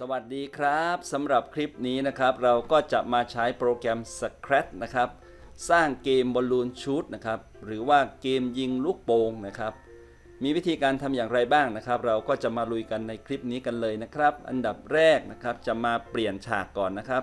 สวัสดีครับสำหรับคลิปนี้นะครับ เราก็จะมาใช้โปรแกรม Scratch นะครับ สร้างเกมบอลลูนชูตนะครับ หรือว่าเกมยิงลูกโป่งนะครับ มีวิธีการทำอย่างไรบ้างนะครับ เราก็จะมาลุยกันในคลิปนี้กันเลยนะครับ อันดับแรกนะครับจะมาเปลี่ยนฉากก่อนนะครับ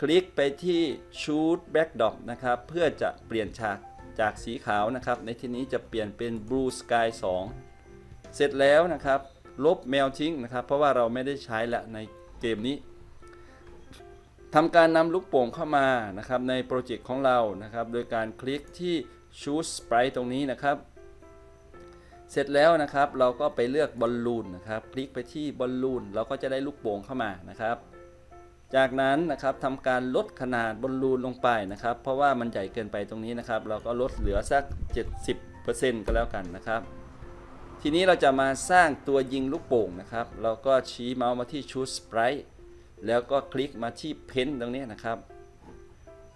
คลิกไปที่ Shoot Backdrop นะครับ เพื่อจะเปลี่ยนฉากจากสีขาวนะครับ ในที่นี้จะเปลี่ยนเป็น Blue Sky 2 เสร็จแล้วนะครับ ลบแมวทิ้งนะครับ เพราะว่าเราไม่ได้ใช้ละในเกมนี้ทำการนำลูกโป่งเข้ามานะครับในโปรเจกต์ของเรานะครับ โดยการคลิกที่ Choose Sprite ตรงนี้นะครับ เสร็จแล้วนะครับเราก็ไปเลือกบอลลูนนะครับ คลิกไปที่บอลลูนเราก็จะได้ลูกโป่งเข้ามานะครับ จากนั้นนะครับทำการลดขนาดบอลลูนลงไปนะครับ เพราะว่ามันใหญ่เกินไปตรงนี้นะครับ เราก็ลดเหลือสัก 70%ก็แล้วกันนะครับ ทีนี้เราจะมาสร้างตัวยิงลูกโป่งนะครับ เราก็ชี้เมาส์มาที่ Choose Sprite แล้วก็คลิกมาที่ Pen ตรงนี้นะครับ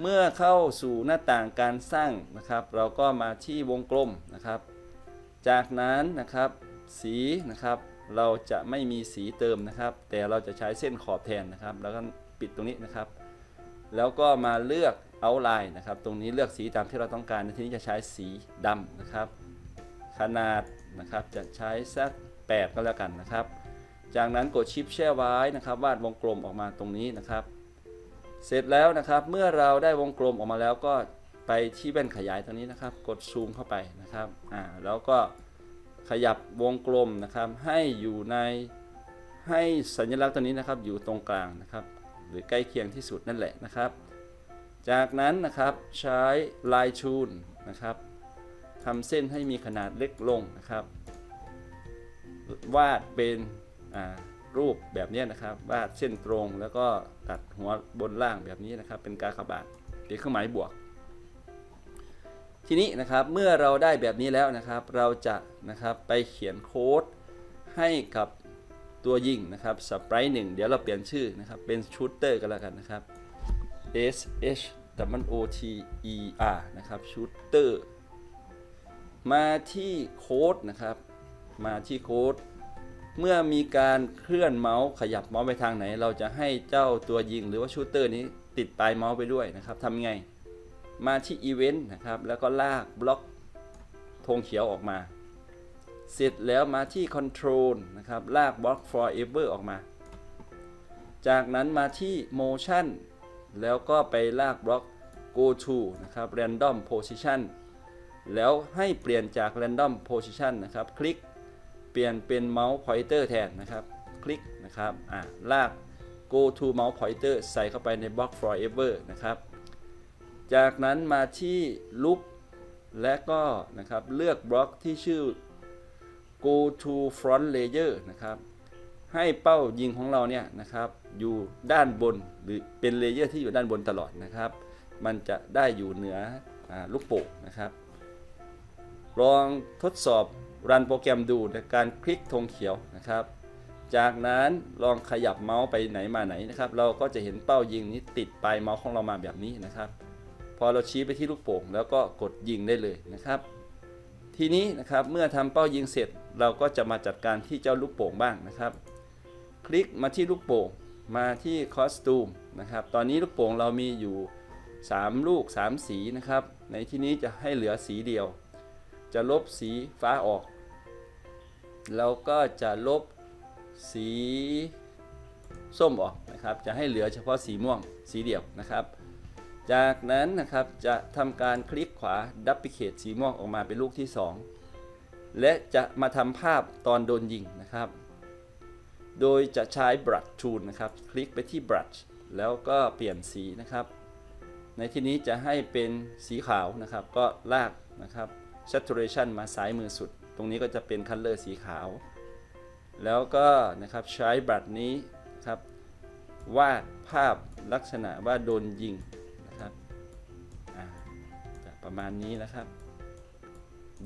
เมื่อเข้าสู่หน้าต่างการสร้างนะครับ เราก็มาที่วงกลมนะครับ จากนั้นนะครับสีนะครับเราจะไม่มีสีเติมนะครับ แต่เราจะใช้เส้นขอบแทนนะครับ แล้วก็ปิดตรงนี้นะครับ แล้วก็มาเลือก outline นะครับ ตรงนี้เลือกสีตามที่เราต้องการทีนี้จะใช้สีดำนะครับ ขนาด นะครับ จะใช้สัก8ก็แล้วกันนะครับ จากนั้นกดชิปแช่ไว้นะครับวาดวงกลมออกมาตรงนี้นะครับ เสร็จแล้วนะครับเมื่อเราได้วงกลมออกมาแล้วก็ไปที่แว่นขยายตรงนี้นะครับ กดซูมเข้าไปนะครับอ่าแล้วก็ขยับวงกลมนะครับให้อยู่ในให้สัญลักษณ์ตัวนี้นะครับอยู่ตรงกลางนะครับ หรือใกล้เคียงที่สุดนั่นแหละนะครับ จากนั้นนะครับใช้ลายชูนนะครับ ทำเส้นให้มีขนาดเล็กลงนะครับ วาดเป็นรูปแบบนี้นะครับ วาดเส้นตรงแล้วก็ตัดหัวบนล่างแบบนี้นะครับ เป็นกากบาทเป็นเครื่องหมายบวก ทีนี้นะครับเมื่อเราได้แบบนี้แล้วนะครับ เราจะนะครับไปเขียนโค้ดให้กับตัวยิงนะครับสปรต์หนึ่งเดี๋ยวเราเปลี่ยนชื่อนะครับ เป็นชูตเตอร์กันแล้วกันนะครับ S H W O T E R นะครับชูตเตอร์ มาที่โค้ดนะครับ มาที่โค้ดเมื่อมีการเคลื่อนเมาส์ขยับเมาส์ไปทางไหน เราจะให้เจ้าตัวยิงหรือว่าชูเตอร์นี้ติดปลายเมาส์ไปด้วยนะครับทำไง มาที่อีเวนต์นะครับ แล้วก็ลากบล็อกธงเขียวออกมา เสร็จแล้วมาที่ Control นะครับ ลากบล็อก forever ออกมา จากนั้นมาที่ Motion แล้วก็ไปลากบล็อก go to นะครับ random position แล้วให้เปลี่ยนจาก random position นะครับ คลิกเปลี่ยนเป็น mouse pointer แทนนะครับ คลิกนะครับอ่าลาก go to mouse pointer ใส่เข้าไปในบล็อก forever นะครับ จากนั้นมาที่ลุกและก็นะครับเลือกบล็อกที่ชื่อ go to front layer นะครับให้เป้ายิงของเราเนี่ยนะครับอยู่ด้านบนหรือเป็นเลเยอร์ที่อยู่ด้านบนตลอดนะครับ มันจะได้อยู่เหนืออลูกโป่งนะครับ ลองทดสอบรันโปรแกรมดูในการคลิกธงเขียวนะครับ จากนั้นลองขยับเมาส์ไปไหนมาไหนนะครับ เราก็จะเห็นเป้ายิงนี้ติดปลายเมาส์ของเรามาแบบนี้นะครับ พอเราชี้ไปที่ลูกโป่งแล้วก็กดยิงได้เลยนะครับ ทีนี้นะครับเมื่อทำเป้ายิงเสร็จเราก็จะมาจัดการที่เจ้าลูกโป่งบ้างนะครับ คลิกมาที่ลูกโป่งมาที่คอสตูมนะครับ ตอนนี้ลูกโป่งเรามีอยู่ 3 ลูก 3 สีนะครับ ในที่นี้จะให้เหลือสีเดียว จะลบสีฟ้าออก แล้วก็จะลบสีส้มออกนะครับ จะให้เหลือเฉพาะสีม่วงสีเดียวนะครับ จากนั้นนะครับจะทำการคลิกขวาดับปิเคตสีม่วงออกมาเป็นลูกที่ 2 และจะมาทำภาพตอนโดนยิงนะครับ โดยจะใช้ brush tool นะครับ คลิกไปที่ brush แล้วก็เปลี่ยนสีนะครับ ในที่นี้จะให้เป็นสีขาวนะครับก็ลากนะครับ saturation มาซ้ายมือสุด ตรงนี้ก็จะเป็น color สีขาว แล้วก็นะครับใช้บรัชนี้นะครับวาดภาพลักษณะว่าโดนยิงนะครับประมาณนี้นะครับ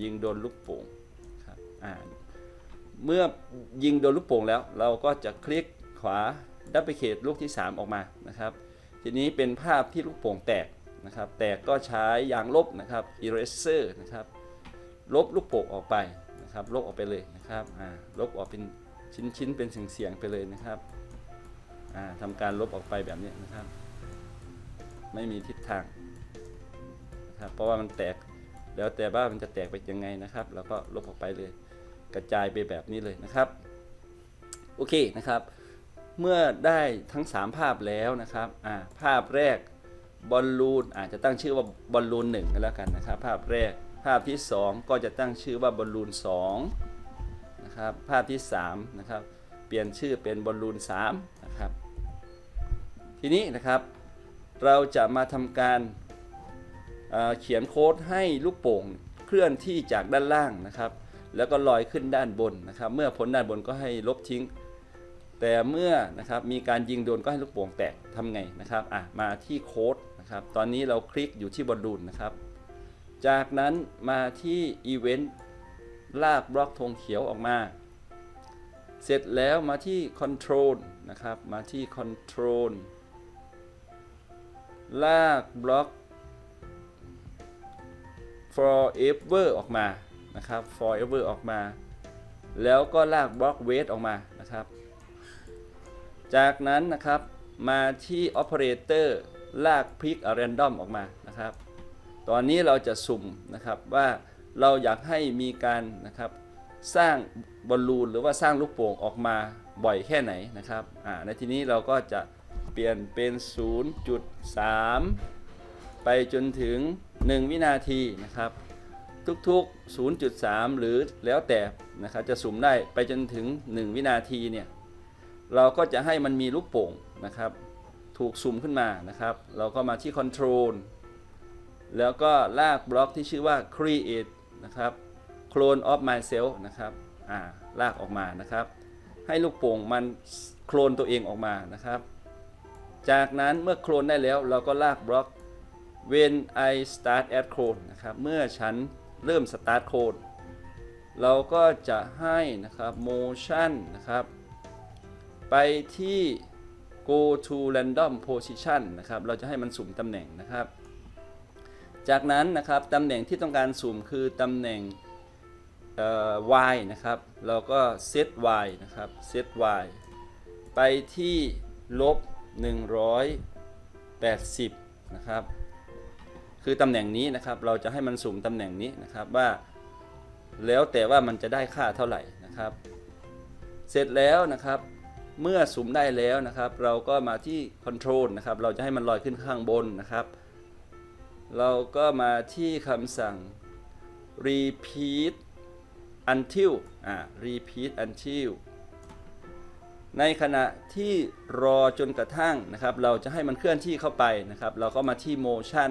ยิงโดนลูกโป่งครับเมื่อยิงโดนลูกโป่งแล้ว เราก็จะคลิกขวาดับเบิลเคทลูกที่ 3 ออกมานะครับ ทีนี้เป็นภาพที่ลูกโป่งแตกนะครับ แตกก็ใช้ยางลบนะครับ eraser นะครับ ลบลูกโป่งออกไปนะครับ ลบออกไปเลยนะครับอ่าลบออกเป็นชิ้นๆเป็นเสียงๆไปเลยนะครับอ่าทำการลบออกไปแบบนี้นะครับ ไม่มีทิศทางนะครับเพราะว่ามันแตกแล้วแต่ว่ามันจะแตกไปยังไงนะครับแล้วก็ลบออกไปเลย กระจายไปแบบนี้เลยนะครับโอเคนะครับ เมื่อได้ทั้ง 3 ภาพแล้วนะครับอ่าภาพแรกบอลลูนอาจจะตั้งชื่อว่าบอลลูนหนึ่งกันแล้วกันนะครับ ภาพแรก ภาพที่ 2 ก็จะตั้งชื่อว่าบอลลูน2นะครับภาพที่3นะครับเปลี่ยนชื่อเป็นบอลลูน3นะครับทีนี้นะครับเราจะมาทำการเอ่อเขียนโค้ดให้ลูกโป่งเคลื่อนที่จากด้านล่างนะครับ แล้วก็ลอยขึ้นด้านบนนะครับ เมื่อพ้นด้านบนก็ให้ลบทิ้ง แต่เมื่อนะครับมีการยิงโดนก็ให้ลูกโป่งแตกทำไงนะครับอะมาที่โค้ดนะครับ ตอนนี้เราคลิกอยู่ที่บอลลูนนะครับ จากนั้นมาที่อีเวนต์ลากบล็อกธงเขียวออกมา เสร็จแล้วมาที่ Control นะครับ มาที่ Control ลากบล็อก forever ออกมานะครับ forever ออกมา แล้วก็ลากบล็อก wait ออกมานะครับ จากนั้นนะครับมาที่ operator ลาก pick a random ออกมานะครับ ตอนนี้เราจะสุ่มนะครับว่าเราอยากให้มีการนะครับสร้างบอลลูนหรือว่าสร้างลูกโป่งออกมาบ่อยแค่ไหนนะครับอ่าในที่นี้เราก็จะเปลี่ยนเป็น 0.3 ไปจนถึง 1 วินาทีนะครับทุกๆ 0.3 หรือแล้วแต่นะครับจะสุ่มได้ไปจนถึง 1 วินาทีเนี่ยเราก็จะให้มันมีลูกโป่งนะครับถูกสุ่มขึ้นมานะครับ เราก็มาที่ Control แล้วก็ลากบล็อกที่ชื่อว่า create นะครับ clone of myself นะครับอ่าลากออกมานะครับ ให้ลูกโป่งมันโคลนตัวเองออกมานะครับ จากนั้นเมื่อโคลนได้แล้วเราก็ลากบล็อก when I start at clone นะครับ เมื่อฉันเริ่ม start clone เราก็จะให้นะครับ motion นะครับ ไปที่ go to random position นะครับ เราจะให้มันสุ่มตำแหน่งนะครับ จากนั้นนะครับตำแหน่งที่ต้องการสุ่มคือตำแหน่ง y นะครับ เราก็ set y นะครับ set y ไปที่ลบ 180 นะครับ คือตำแหน่งนี้นะครับ เราจะให้มันสุ่มตำแหน่งนี้นะครับว่าแล้วแต่ว่ามันจะได้ค่าเท่าไหร่นะครับ เสร็จแล้วนะครับเมื่อสุ่มได้แล้วนะครับ เราก็มาที่ Control นะครับ เราจะให้มันลอยขึ้นข้างบนนะครับ เราก็มาที่คำสั่ง repeat until อ่า repeat until ในขณะที่รอจนกระทั่งนะครับ เราจะให้มันเคลื่อนที่เข้าไปนะครับ เราก็มาที่ motion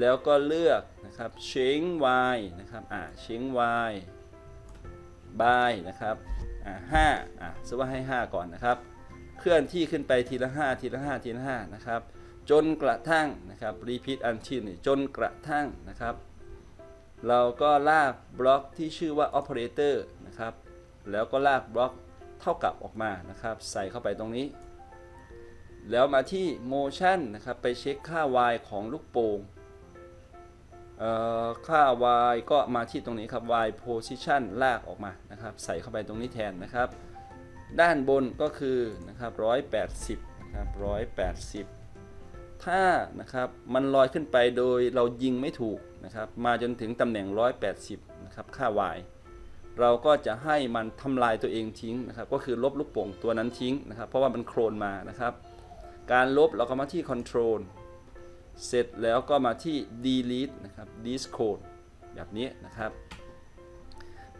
แล้วก็เลือกนะครับ change y นะครับ อ่า change y by นะครับ อ่าห้าอ่าสมมติว่าให้ 5 ก่อนนะครับ เคลื่อนที่ขึ้นไปทีละ 5 ทีละ 5 ทีละ 5 นะครับ จนกระทั่งนะครับ repeat until นี่จนกระทั่งนะครับ เราก็ลากบล็อกที่ชื่อว่า operator นะครับแล้วก็ลากบล็อกเท่ากับออกมานะครับ ใส่เข้าไปตรงนี้ แล้วมาที่ motion นะครับไปเช็คค่า y ของลูกโป่งเอ่อค่า y ก็มาที่ตรงนี้ครับ y position ลากออกมานะครับ ใส่เข้าไปตรงนี้แทนนะครับ ด้านบนก็คือนะครับ180นะครับ180 ถ้านะครับมันลอยขึ้นไปโดยเรายิงไม่ถูกนะครับมาจนถึงตำแหน่ง 180นะครับค่า y เราก็จะให้มันทำลายตัวเองทิ้งนะครับก็คือลบลูกโป่งตัวนั้นทิ้งนะครับ เพราะว่ามันโคลนมานะครับ การลบเราก็มาที่ control เสร็จแล้วก็มาที่ delete นะครับ discode แบบนี้นะครับ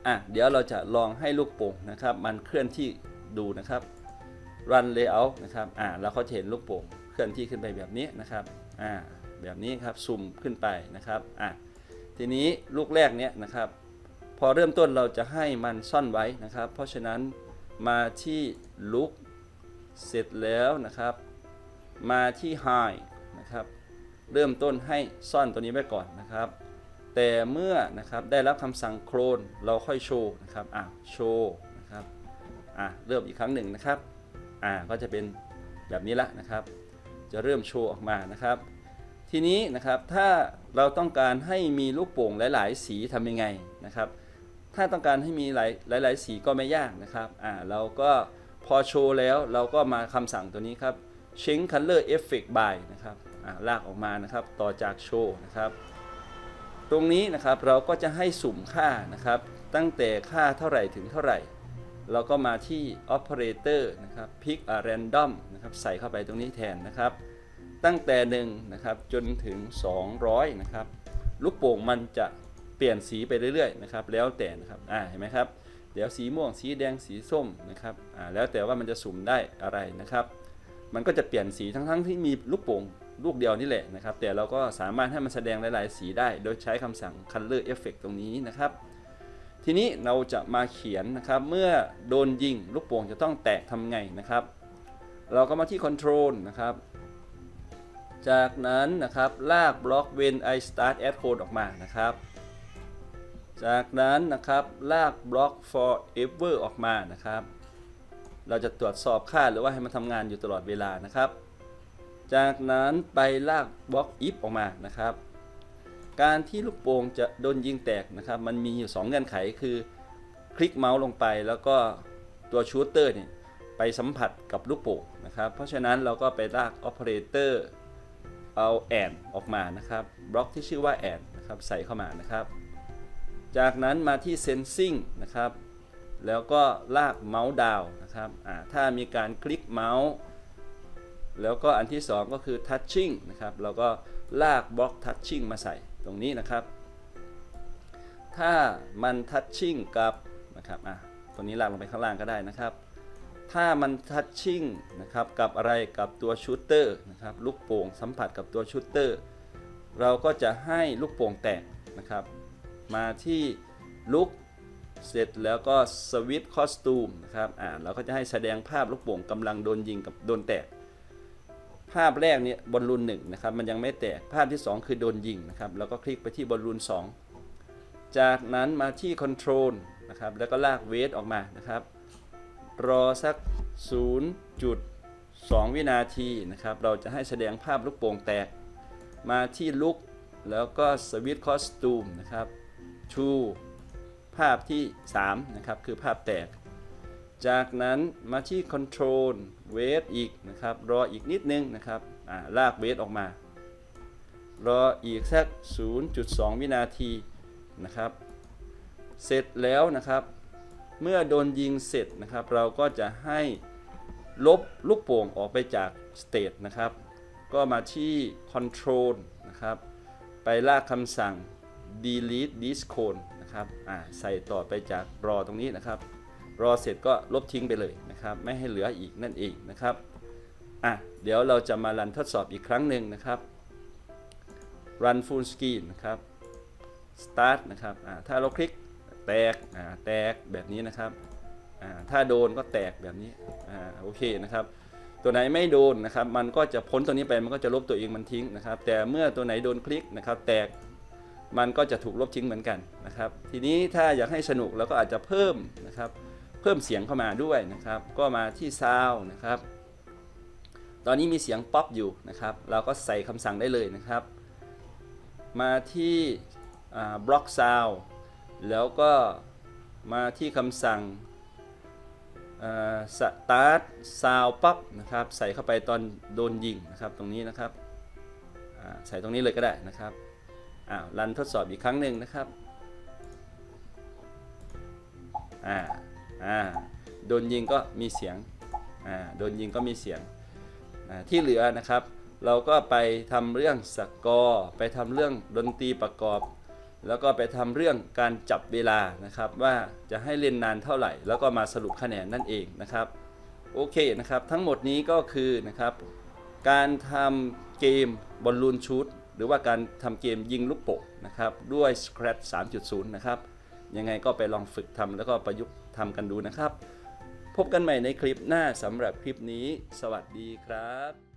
อะเดี๋ยวเราจะลองให้ลูกโป่งนะครับ มันเคลื่อนที่ดูนะครับ run layout นะครับอ่าเราก็จะเห็นลูกโป่ง ลื่อนที่ขึ้นไปแบบนี้นะครับอ่าแบบนี้ครับซูมขึ้นไปนะครับอะทีนี้ลูกแรกเนี้ยนะครับ พอเริ่มต้นเราจะให้มันซ่อนไว้นะครับ เพราะฉะนั้นมาที่ look เสร็จแล้วนะครับ มาที่ high นะครับ เริ่มต้นให้ซ่อนตัวนี้ไว้ก่อนนะครับ แต่เมื่อนะครับได้รับคำสั่งโคลนเราค่อยโชว์นะครับอะโชว์นะครับอะเริ่มอีกครั้งหนึ่งนะครับอ่าก็จะเป็นแบบนี้ละนะครับ จะเริ่มโชว์ออกมานะครับ ทีนี้นะครับถ้าเราต้องการให้มีลูกโป่งหลาย ๆ สีทำยังไงนะครับ ถ้าต้องการให้มีหลายหลายๆสีก็ไม่ยากนะครับอ่าเราก็พอโชว์แล้วเราก็มาคำสั่งตัวนี้ครับ change color effect by นะครับอ่าลากออกมานะครับต่อจากโชว์นะครับ ตรงนี้นะครับเราก็จะให้สุ่มค่านะครับ ตั้งแต่ค่าเท่าไหร่ถึงเท่าไหร่ เราก็มาที่ operator นะครับ pick a random นะครับใส่เข้าไปตรงนี้แทนนะครับ ตั้งแต่1นะครับจนถึง 200 นะครับ ลูกโป่งมันจะเปลี่ยนสีไปเรื่อยๆนะครับ แล้วแต่นะครับอ่าเห็นไหมครับ เดี๋ยวสีม่วงสีแดงสีส้มนะครับอ่าแล้วแต่ว่ามันจะสุ่มได้อะไรนะครับ มันก็จะเปลี่ยนสีทั้งๆที่มีลูกโป่งลูกเดียวนี่แหละนะครับ แต่เราก็สามารถให้มันแสดงหลาย ๆ สีได้ โดยใช้คำสั่ง color effect ตรงนี้นะครับ ทีนี้เราจะมาเขียนนะครับเมื่อโดนยิงลูกโป่งจะต้องแตกทำไงนะครับ เราก็มาที่ control นะครับ จากนั้นนะครับลากบล็อก when I start add code ออกมานะครับ จากนั้นนะครับลากบล็อก forever ออกมานะครับ เราจะตรวจสอบค่าหรือว่าให้มันทำงานอยู่ตลอดเวลานะครับ จากนั้นไปลากบล็อก if ออกมานะครับ การที่ลูกโป่งจะโดนยิงแตกนะครับ มันมีอยู่ 2 เงื่อนไขคือ คลิกเมาส์ลงไปแล้วก็ตัวชูเตอร์เนี่ยไปสัมผัสกับลูกโป่งนะครับ เพราะฉะนั้นเราก็ไปลาก operator เตอร์เอา and ออกมานะครับ บล็อกที่ชื่อว่า and นะครับใส่เข้ามานะครับ จากนั้นมาที่ sensing นะครับ แล้วก็ลากเมาส์ดาวนะครับถ้ามีการคลิกเมาส์แล้วก็อันที่ 2 ก็คือ touching นะครับเราก็ลากบล็อก touching มาใส่ ตรงนี้นะครับ ถ้ามัน touching กับนะครับอะตัวนี้ลากลงไปข้างล่างก็ได้นะครับ ถ้ามัน touching นะครับกับอะไรกับตัวชูตเตอร์นะครับลูกโป่งสัมผัสกับตัวชูตเตอร์เราก็จะให้ลูกโป่งแตกนะครับ มาที่ลุกเสร็จแล้วก็สวิตคอสตูมนะครับอ่าเราก็จะให้แสดงภาพลูกโป่งกำลังโดนยิงกับโดนแตก ภาพแรกเนี่ยบอลลูนหนึ่งนะครับมันยังไม่แตกภาพที่ 2 คือโดนยิงนะครับแล้วก็คลิกไปที่บอลลูน2 จากนั้นมาที่ Control นะครับแล้วก็ลากเวทออกมานะครับ รอสัก 0.2 วินาทีนะครับเราจะให้แสดงภาพลูกโป่งแตก มาที่ลุกแล้วก็สวิตคอสตูมนะครับ to ภาพที่ 3 นะครับ คือภาพแตก จากนั้นมาที่ Control เวทอีกนะครับ รออีกนิดนึงนะครับอ่าลากเวทออกมา รออีกสัก 0.2 วินาทีนะครับ เสร็จแล้วนะครับ เมื่อโดนยิงเสร็จนะครับ เราก็จะให้ลบลูกโป่งออกไปจาก state นะครับ ก็มาที่ control นะครับ ไปลากคำสั่ง delete this code นะครับอ่าใส่ต่อไปจากรอตรงนี้นะครับ รอเสร็จก็ลบทิ้งไปเลยนะครับ ไม่ให้เหลืออีกนั่นเองนะครับอะเดี๋ยวเราจะมารันทดสอบอีกครั้งหนึ่งนะครับ run full screen นะครับ start นะครับอ่าถ้าเราคลิกแตกอ่าแตกแบบนี้นะครับอ่าถ้าโดนก็แตกแบบนี้อ่าโอเคนะครับ ตัวไหนไม่โดนนะครับ มันก็จะพ้นตัวนี้ไปมันก็จะลบตัวเองมันทิ้งนะครับ แต่เมื่อตัวไหนโดนคลิกนะครับ แตกมันก็จะถูกลบทิ้งเหมือนกันนะครับ ทีนี้ถ้าอยากให้สนุกเราก็อาจจะเพิ่มนะครับ เพิ่มเสียงเข้ามาด้วยนะครับ ก็มาที่ซาวนะครับ ตอนนี้มีเสียงป๊อปอยู่นะครับ เราก็ใส่คำสั่งได้เลยนะครับ มาที่บล็อกซาวแล้วก็มาที่คำสั่งสตาร์ทซาวปั๊บนะครับ ใส่เข้าไปตอนโดนยิงนะครับตรงนี้นะครับใส่ตรงนี้เลยก็ได้นะครับอ้าวรันทดสอบอีกครั้งหนึ่งนะครับอ่า อ่าโดนยิงก็มีเสียงอ่าโดนยิงก็มีเสียงอ่าที่เหลือนะครับ เราก็ไปทำเรื่องสกอร์ไปทำเรื่องดนตรีประกอบ แล้วก็ไปทำเรื่องการจับเวลานะครับ ว่าจะให้เล่นนานเท่าไหร่ แล้วก็มาสรุปคะแนนนั่นเองนะครับโอเคนะครับทั้งหมดนี้ก็คือนะครับการทำเกมบอลลูนชูตหรือว่าการทำเกมยิงลูกโป่งนะครับด้วย Scratch 3.0 นะครับ ยังไงก็ไปลองฝึกทำแล้วก็ประยุกต์ทำกันดูนะครับ พบกันใหม่ในคลิปหน้าสำหรับคลิปนี้ สวัสดีครับ